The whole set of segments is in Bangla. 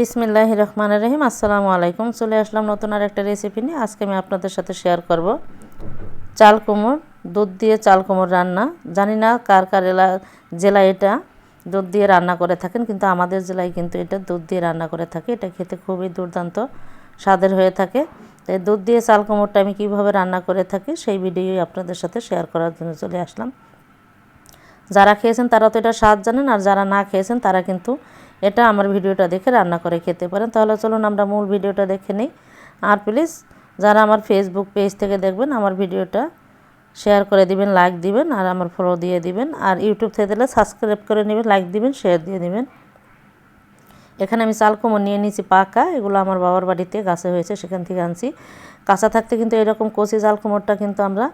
বিসমিল্লাহ রহমান রহিম, আসসালামু আলাইকুম। চলে আসলাম নতুন আর একটা রেসিপি নিয়ে। আজকে আমি আপনাদের সাথে শেয়ার করব। চাল কুমড়, দুধ দিয়ে চাল কুমড় রান্না। জানি না কার কার এলা, জেলায় এটা দুধ দিয়ে রান্না করে থাকেন, কিন্তু আমাদের জেলায় কিন্তু এটা দুধ দিয়ে রান্না করে থাকে। এটা খেতে খুবই দুর্দান্ত স্বাদের হয়ে থাকে। তাই দুধ দিয়ে চাল কুমড়টা আমি কীভাবে রান্না করে থাকি, সেই ভিডিওই আপনাদের সাথে শেয়ার করার জন্য চলে আসলাম। যারা খেয়েছেন তারা তো এটা স্বাদ জানেন, আর যারা না খেয়েছেন তারা কিন্তু এটা আমার ভিডিওটা দেখে রান্না করে খেতে পারেন। তাহলে চলুন আমরা মূল ভিডিওটা দেখে নিই। আর প্লিজ যারা আমার ফেসবুক পেজ থেকে দেখবেন, আমার ভিডিওটা শেয়ার করে দিবেন লাইক দিবেন, আর আমার ফলো দিয়ে দিবেন। আর ইউটিউব থেকে দিলে সাবস্ক্রাইব করে নেবেন লাইক দিবেন শেয়ার দিয়ে দিবেন। এখানে আমি চাল কুমড় নিয়ে নিয়েছি পাকা। এগুলো আমার বাবার বাড়িতে গাছে হয়েছে, সেখান থেকে আনছি। কাঁচা থাকতে কিন্তু এরকম কচি চাল কুমড়টা কিন্তু আমরা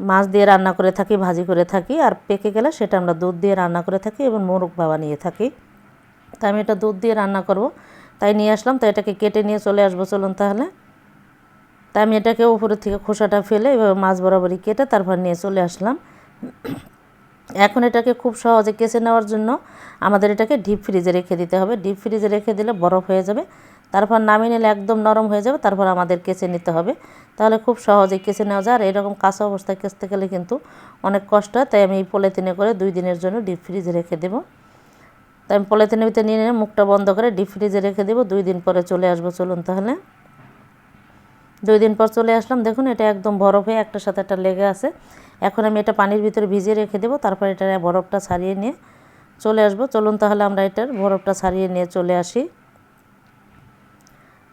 মাছ দিয়ে রান্না করে থাকি, ভাজি করে থাকি। আর পেকে গেলে সেটা আমরা দুধ দিয়ে রান্না করে থাকি এবং মোরগ বাবা নিয়ে থাকি। তাই আমি এটা দুধ দিয়ে রান্না করব। তাই নিয়ে আসলাম তাই এটাকে কেটে নিয়ে চলে আসব, চলুন তাহলে। তাই আমি এটাকে উপরের থেকে খোসাটা ফেলে এভাবে মাছ বরাবরই কেটে তারপর নিয়ে চলে আসলাম। এখন এটাকে খুব সহজে কেচে নেওয়ার জন্য আমাদের এটাকে ডিপ ফ্রিজে রেখে দিতে হবে। ডিপ ফ্রিজে রেখে দিলে বরফ হয়ে যাবে, তারপর নামিয়ে নিলে একদম নরম হয়ে যাবে, তারপর আমাদের কেচে নিতে হবে। তাহলে খুব সহজে কেচে নেওয়া যায়, আর এরকম কাঁচা অবস্থায় কেচতে গেলে কিন্তু অনেক কষ্ট হয়, তাই আমি এই পলিথিনে করে দুই দিনের জন্য ডিপ ফ্রিজে রেখে দেবো। তাই আমি পলিথিনের ভিতরে নিয়ে নিয়ে মুখটা বন্ধ করে ডিপ ফ্রিজে রেখে দেবো। দুই দিন পরে চলে আসব, চলুন তাহলে। দুই দিন পর চলে আসলাম। দেখুন, এটা একদম বরফ হয়ে একটার সাথে একটা লেগে আছে। এখন আমি এটা পানির ভিতরে ভিজিয়ে রেখে দেবো। তারপর এটা বরফটা ছাড়িয়ে নিয়ে চলে আসব। চলুন তাহলে আমরা এটার বরফটা ছাড়িয়ে নিয়ে চলে আসি।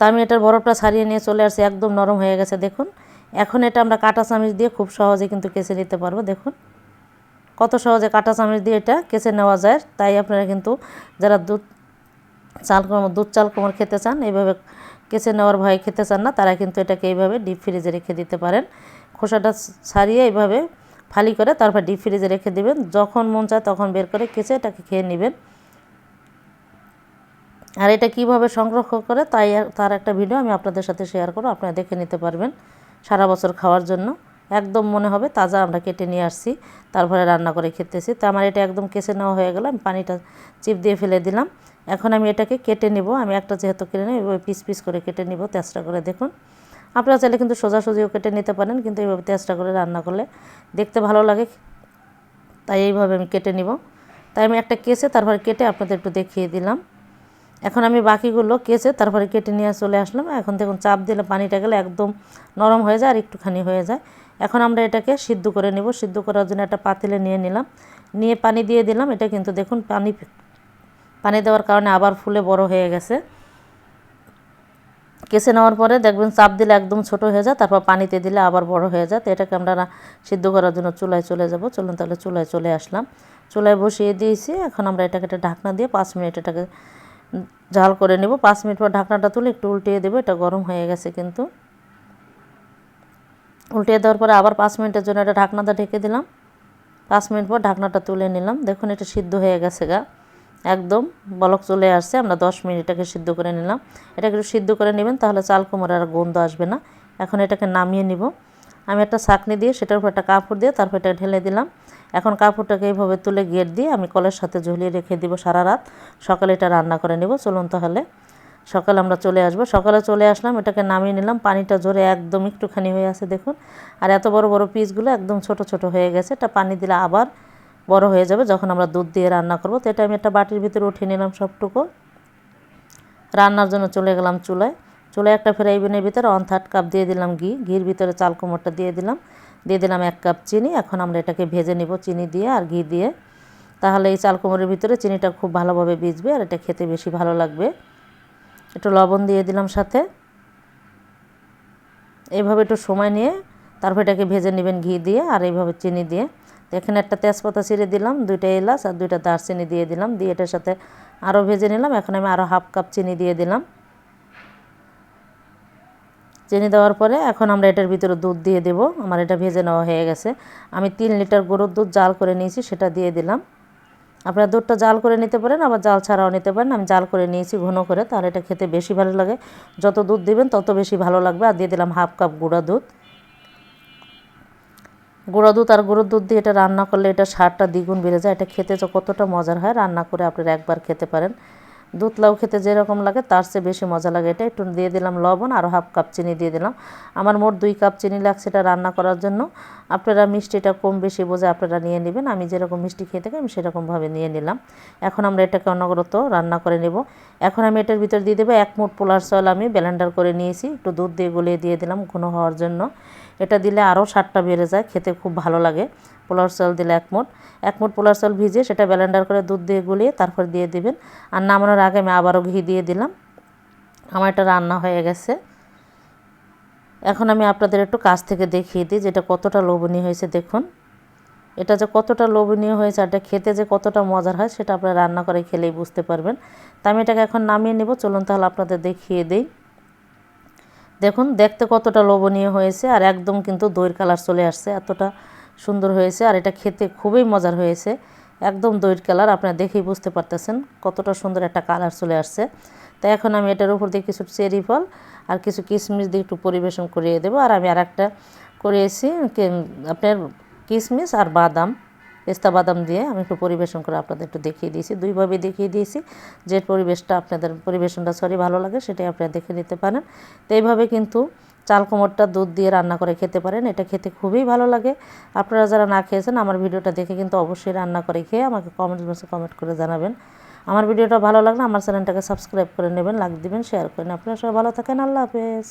তা আমি এটার বরফটা ছাড়িয়ে নিয়ে চলে আসছি। একদম নরম হয়ে গেছে, দেখুন। এখন এটা আমরা কাঁটা চামিচ দিয়ে খুব সহজে কিন্তু কেচে নিতে পারব, দেখুন। কত সহজে কাঁটা চামচ দিয়ে এটা কেচে নেওয়া যায়, তাই আপনারা কিন্তু যারা দুধ চাল কোমর দুধ চাল কোমর খেতে চান এইভাবে কেচে নেওয়ার ভয়ে খেতে চান না, তারা কিন্তু এটাকে এইভাবে ডিপ ফ্রিজে রেখে দিতে পারেন। খোসাটা ছাড়িয়ে এইভাবে ফালি করে তারপর ডিপ ফ্রিজে রেখে দিবেন। যখন মন চায় তখন বের করে কেচে এটাকে খেয়ে নেবেন। আর এটা কীভাবে সংরক্ষণ করে তাই তার একটা ভিডিও আমি আপনাদের সাথে শেয়ার করব, আপনারা দেখে নিতে পারবেন সারা বছর খাওয়ার জন্য। একদম মনে হবে, তাজা আমরা কেটে নিয়ে আসছি, তারপরে রান্না করে খেতেছি। তো আমার এটা একদম কেসে নেওয়া হয়ে গেল, আমি পানিটা চিপ দিয়ে ফেলে দিলাম। এখন আমি এটাকে কেটে নিব, আমি একটা যেহেতু কেটে নিই, ওই পিস পিস করে কেটে নিব, তেজটা করে দেখুন। আপনারা চাইলে কিন্তু সোজাসুজিও কেটে নিতে পারেন, কিন্তু এইভাবে তেজটা করে রান্না করলে দেখতে ভালো লাগে। তাই এইভাবে আমি কেটে নিব। তাই আমি একটা কেসে তারপরে কেটে আপনাদের একটু দেখিয়ে দিলাম। এখন আমি বাকিগুলো কেচে তারপরে কেটে নিয়ে চলে আসলাম। এখন দেখুন চাপ দিলে পানিটা গেলে একদম নরম হয়ে যায় আর একটুখানি হয়ে যায়। এখন আমরা এটাকে সিদ্ধ করে নেব। সিদ্ধ করার জন্য একটা পাতিলে নিয়ে নিলাম। নিয়ে পানি দিয়ে দিলাম। এটা কিন্তু দেখুন পানি পানি দেওয়ার কারণে আবার ফুলে বড় হয়ে গেছে। কেসে নেওয়ার পরে দেখবেন চাপ দিলে একদম ছোট হয়ে যায়, তারপর পানিতে দিলে আবার বড় হয়ে যায়। তো এটাকে আমরা সিদ্ধ করার জন্য চুলায় চলে যাব। চলুন তাহলে চুলায় চলে আসলাম। চুলায় বসিয়ে দিয়েছি। এখন আমরা এটাকে একটা ঢাকনা দিয়ে পাঁচ মিনিট এটাকে জাল করে নেব। পাঁচ মিনিট পর ঢাকনাটা তুলে একটু উল্টিয়ে দেবো। এটা গরম হয়ে গেছে কিন্তু। উল্টিয়ে দেওয়ার পরে আবার পাঁচ মিনিটের জন্য এটা ঢাকনাটা ঢেকে দিলাম। পাঁচ মিনিট পর ঢাকনাটা তুলে নিলাম। দেখুন এটা সিদ্ধ হয়ে গেছে গা। একদম বলক চলে আসছে। আমরা দশ মিনিট এটাকে সিদ্ধ করে নিলাম। এটাকে একটু সিদ্ধ করে নেবেন তাহলে চাল কুমড়ার আর গন্ধ আসবে না। এখন এটাকে নামিয়ে নিব। আমি একটা ছাকনি দিয়ে, সেটার উপর একটা কাপড় দিয়ে তারপর এটা ঢেলে দিলাম। এখন কাপড়টাকে এইভাবে তুলে গেট দিয়ে আমি কলের সাথে ঝুলিয়ে রেখে দিব সারা রাত। সকালে এটা রান্না করে নেব। চলুন তাহলে। সকালে আমরা চলে আসব। সকালে চলে আসলাম, এটাকে নামিয়ে নিলাম। পানিটা জোরে একদম একটুখানি হয়ে আছে দেখুন। আর এত বড় বড় পিসগুলো একদম ছোট ছোট হয়ে গেছে। এটা পানি দিলে আবার বড় হয়ে যাবে যখন আমরা দুধ দিয়ে রান্না করব। তো এটা আমি একটা বাটির ভিতরে উঠিয়ে নিলাম সবটুকু। রান্নার জন্য চলে গেলাম চুলায়। চুলায় একটা ফ্রাই প্যানের ভিতরে অন থার্ড কাপ দিয়ে দিলাম ঘি। ঘির ভিতরে চাল কুমড়টা দিয়ে দিলাম। দিয়ে দিলাম এক কাপ চিনি। এখন আমরা এটাকে ভেজে নিব চিনি দিয়ে আর ঘি দিয়ে। তাহলে এই চাল কুমড়ের ভিতরে চিনিটা খুব ভালোভাবে ভিজবে আর এটা খেতে বেশি ভালো লাগবে। একটু লবণ দিয়ে দিলাম সাথে। এইভাবে একটু সময় নিয়ে তারপর এটাকে ভেজে নেবেন ঘি দিয়ে আর এইভাবে চিনি দিয়ে। তো এখানে একটা তেজপাতা ছিঁড়ে দিলাম, দুইটা এলাচ আর দুইটা দারচিনি দিয়ে দিলাম, দিয়ে এটার সাথে আরও ভেজে নিলাম। এখন আমি আরও হাফ কাপ চিনি দিয়ে দিলাম। চিনি দেওয়ার পরে এখন আমরা এটার ভিতরে দুধ দিয়ে দেব। আমার এটা ভেজে নেওয়া হয়ে গেছে। আমি তিন লিটার গরুর দুধ জাল করে নিয়েছি, সেটা দিয়ে দিলাম। আপনারা দুধটা জাল করে নিতে পারেন, আবার জাল ছাড়াও নিতে পারেন। আমি জাল করে নিয়েছি ঘন করে তাহলে এটা খেতে বেশি ভালো লাগে। যত দুধ দিবেন, তত বেশি ভালো লাগবে। আর দিয়ে দিলাম হাফ কাপ গুঁড়া দুধ। গুঁড়া দুধ আর গুঁড়ো দুধ দিয়ে এটা রান্না করলে এটা সারটা দ্বিগুণ বেড়ে যায়। এটা খেতে কতটা মজার হয়, রান্না করে আপনারা একবার খেতে পারেন। দুধ লাউ খেতে যেরকম লাগে, তার চেয়ে বেশি মজা লাগে। এটা একটু দিয়ে দিলাম লবণ আর হাফ কাপ চিনি দিয়ে দিলাম। আমার মোট দুই কাপ চিনি লাগছে এটা রান্না করার জন্য। আপনারা মিষ্টিটা কম বেশি বোঝে আপনারা নিয়ে নেবেন। আমি যেরকম মিষ্টি খেয়ে থাকি, আমি সেরকমভাবে নিয়ে নিলাম। এখন আমরা এটাকে অনবরত রান্না করে নেব। এখন আমি এটার ভিতর দিয়ে দেবো এক মুঠ পোলার চাল আমি, ব্লেন্ডার করে নিয়েছি। একটু দুধ দিয়ে গলিয়ে দিয়ে দিলাম ঘন হওয়ার জন্য। এটা দিলে আরও স্বাদটা বেড়ে যায়, খেতে খুব ভালো লাগে। পোলার চাল দিলে এক মুঠ এক মুঠ পোলার চাল ভিজে সেটা ব্লেন্ডার করে দুধ দিয়ে গুলিয়ে তারপর দিয়ে দিবেন। আর নামানোর আগে আমি আবারও ঘি দিয়ে দিলাম। আমার এটা রান্না হয়ে গেছে। এখন আমি আপনাদের একটু কাছ থেকে দেখিয়ে দিই যেটা কতটা লোভনীয় হয়েছে। দেখুন, এটা যে কতটা লোভনীয় হয়েছে এটা খেতে যে কতটা মজার হয়, সেটা আপনারা রান্না করে খেলেই বুঝতে পারবেন। তা আমি এটাকে এখন নামিয়ে নেব। চলুন তাহলে আপনাদের দেখিয়ে দিই। দেখুন, দেখতে কতটা লোভনীয় হয়েছে আর একদম কিন্তু দইয়ের কালার চলে আসছে। এতটা সুন্দর হয়েছে আর এটা খেতে খুবই মজার হয়েছে। একদম দইয়ের কালার, আপনারা দেখেই বুঝতে পারতেছেন কতটা সুন্দর একটা কালার চলে আসছে। তাই এখন আমি এটার উপর দিয়ে কিছু চেরি ফল আর কিছু কিশমিশ দিয়ে একটু পরিবেশন করিয়ে দেবো। আর আমি আর একটা করিয়েছি আপনার কিশমিশ আর বাদাম, পেস্তা বাদাম দিয়ে আমি একটু পরিবেশন করে আপনাদের একটু দেখিয়ে দিয়েছি। দুইভাবে দেখিয়ে দিয়েছি, যে পরিবেশটা আপনাদের, পরিবেশনটা সরি ভালো লাগে সেটাই আপনারা দেখে নিতে পারেন। তো এইভাবে কিন্তু চাল কোমরটা দুধ দিয়ে রান্না করে খেতে পারেন। এটা খেতে খুবই ভালো লাগে। আপনারা যারা না খেয়েছেন, আমার ভিডিওটা দেখে কিন্তু অবশ্যই রান্না করে খেয়ে আমাকে কমেন্ট বক্সে কমেন্ট করে জানাবেন। আমার ভিডিওটা ভালো লাগলে আমার চ্যানেলটাকে সাবস্ক্রাইব করে নেবেন লাইক দিবেন শেয়ার করেন আপনারা সবাই ভালো থাকেন, আল্লাহ হাফেজ।